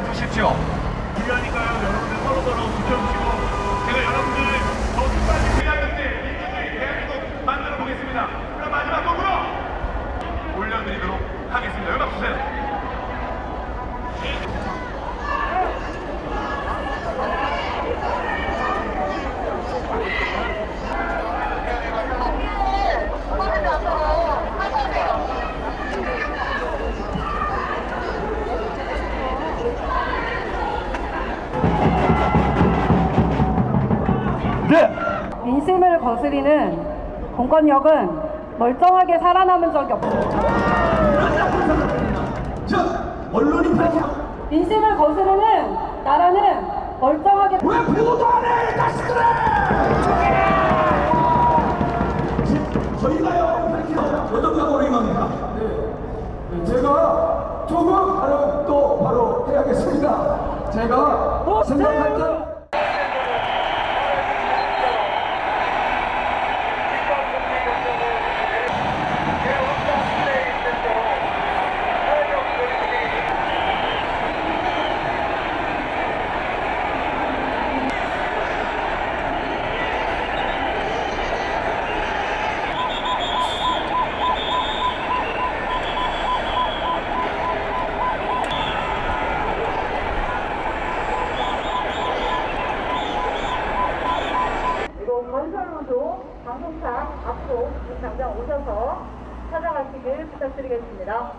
이렇게 가주십시오. 중요하니까요. 여러분들 서로 서로 지켜주시고 민심을 거스리는 공권력은 멀쩡하게 살아남은 적이 없습니다. 자, 언론이. 민심을 거스르는 나라는 멀쩡하게 왜 보도 안 해, 자식들아! 저희가요, 어떤 각오를 임합니까? 네, 제가 조금 발언 또 바로 해야겠습니다. 제가 생각할 때 방송사 앞으로 지금 당장 오셔서 찾아가시길 부탁드리겠습니다.